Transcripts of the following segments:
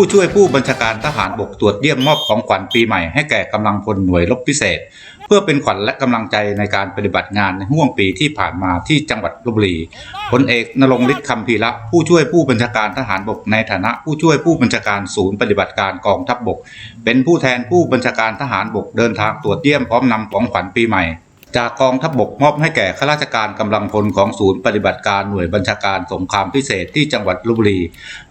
ผู้ช่วยผู้บัญชาการทหารบกตรวจเยี่ยมมอบของขวัญปีใหม่ให้แก่กำลังพลหน่วยรบพิเศษ เพื่อเป็นขวัญและกำลังใจในการปฏิบัติงานในห่วงปีที่ผ่านมาที่จังหวัดลบบุรีพลเอกนรงฤทธิ์คำพีระผู้ช่วยผู้บัญชาการทหารบกในฐานะผู้ช่วยผู้บัญชาการศูนย์ปฏิบัติการกองทัพบกเป็นผู้แทนผู้บัญชาการทหารบกเดินทางตรวจเยี่ยมพร้อมนำของขวัญปีใหม่ จากกองทัพบกมอบให้แก่ข้าราชการกำลังพลของศูนย์ปฏิบัติการหน่วยบัญชาการสงครามพิเศษที่จังหวัดลบบุรี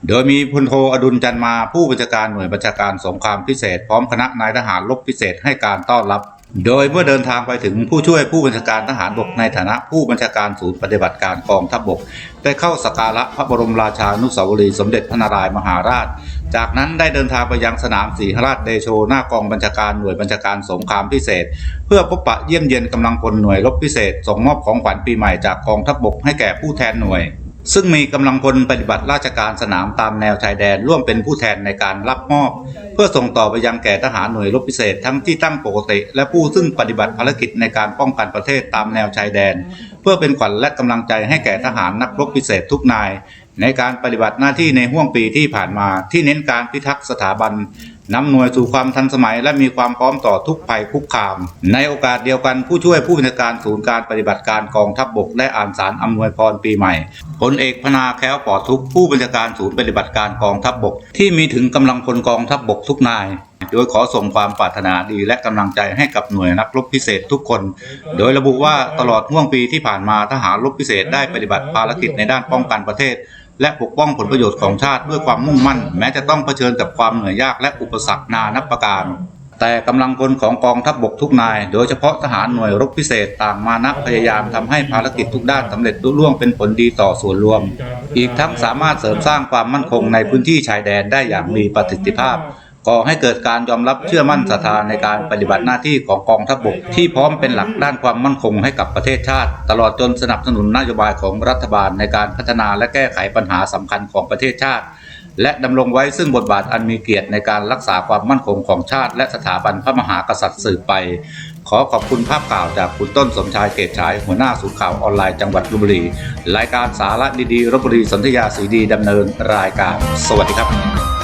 โดยมีพลโทอดุลจันมาผู้บัญชาการหน่วยบัญชาการสงครามพิเศษ พร้อมคณะนายทหารลบพิเศษให้การต้อนรับ โดยเมื่อเดินทางไปถึงผู้ช่วยผู้บัญชาการทหารบกในฐานะผู้บัญชาการศูนย์ปฏิบัติการกองทัพบก ได้เข้าสักการะพระบรมราชานุสาวรีย์สมเด็จพระนารายณ์มหาราช จากนั้นได้เดินทางไปยังสนามศรีหราชเดโชหน้ากองบัญชาการหน่วยบัญชาการสงครามพิเศษ เพื่อพบปะเยี่ยมเยียนกำลังพลหน่วยรบพิเศษส่งมอบของขวัญปีใหม่จากกองทัพบกให้แก่ผู้แทนหน่วย ซึ่งมีกำลังพลปฏิบัติราชการสนามตามแนวชายแดนร่วมเป็นผู้แทนในการรับมอบ เพื่อส่งต่อไปยังแก่ทหารหน่วยรบพิเศษทั้งที่ตั้งปกติ และผู้ซึ่งปฏิบัติภารกิจในการป้องกันประเทศตามแนวชายแดน เพื่อเป็นขวัญและกำลังใจให้แก่ทหารนักรบพิเศษทุกนาย ในการปฏิบัติหน้าที่ในห่วงปีที่ผ่านมาที่เน้นการพิทักษ์สถาบัน นำหน่วยสู่ความทันสมัยและมีความพร้อมต่อทุกภัยคุกคาม ในโอกาสเดียวกันผู้ช่วยผู้บัญชาการศูนย์การปฏิบัติการกองทัพบบกได้อ่านสารอำนวยพรปีใหม่พลเอกพนาแค้วปอดทุกผู้บัญชาการศูนย์ปฏิบัติการกองทัพบบก ที่มีถึงกำลังพลกองทัพบบกทุกนายโดยขอส่งความปรารถนาดีและกำลังใจให้กับหน่วยนักรบพิเศษทุกคน โดยระบุว่าตลอดห่วงปีที่ผ่านมาทหารรบพิเศษได้ปฏิบัติภารกิจในด้านป้องกันประเทศ และปกป้องผลประโยชน์ของชาติด้วยความมุ่งมั่น แม้จะต้องเผชิญกับความเหนื่อยยากและอุปสรรคนานับประการ แต่กำลังพลของกองทัพบบกทุกนาย โดยเฉพาะทหารหน่วยรบพิเศษต่างมานะพยายามทำให้ภารกิจทุกด้านสำเร็จลุล่วงเป็นผลดีต่อส่วนรวม อีกทั้งสามารถเสริมสร้างความมั่นคงในพื้นที่ชายแดนได้อย่างมีประสิทธิภาพ ก่อให้เกิดการยอมรับเชื่อมั่นศรัทธาในการปฏิบัติหน้าที่ของกองทัพบก ที่พร้อมเป็นหลักด้านความมั่นคงให้กับประเทศชาติ ตลอดจนสนับสนุนนโยบายของรัฐบาลในการพัฒนาและแก้ไขปัญหาสำคัญของประเทศชาติ และดำรงไว้ซึ่งบทบาทอันมีเกียรติในการรักษาความมั่นคงของชาติ และสถาบันพระมหากษัตริย์สืบไป ขอขอบคุณภาพข่าวจากคุณต้นสมชายเกตฉายหัวหน้าศูนย์ข่าวออนไลน์จังหวัดลบบุรี รายการสาระดีๆลบบุรีสนธยาสีดีดำเนินรายการ สวัสดีครับ